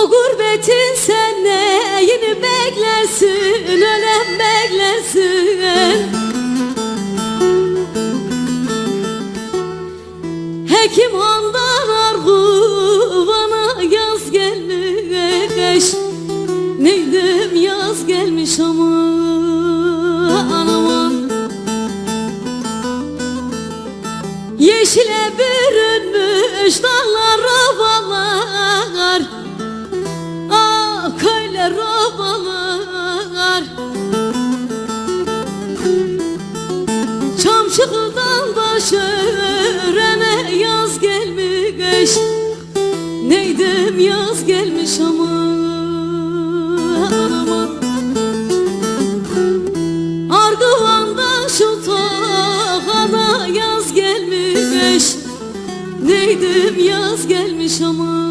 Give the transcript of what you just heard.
O gurbetin sen neyini beklersin Ölen beklersin. Hekim handan argu bana yaz gelmiş. Neydim yaz gelmiş ama anamın Yeşile bürünmüş ovalar Çamçıkıldan baş örene yaz gelmiş. Neydim yaz gelmiş ama aman Arguvan'da şu yaz gelmiş. Neydim yaz gelmiş ama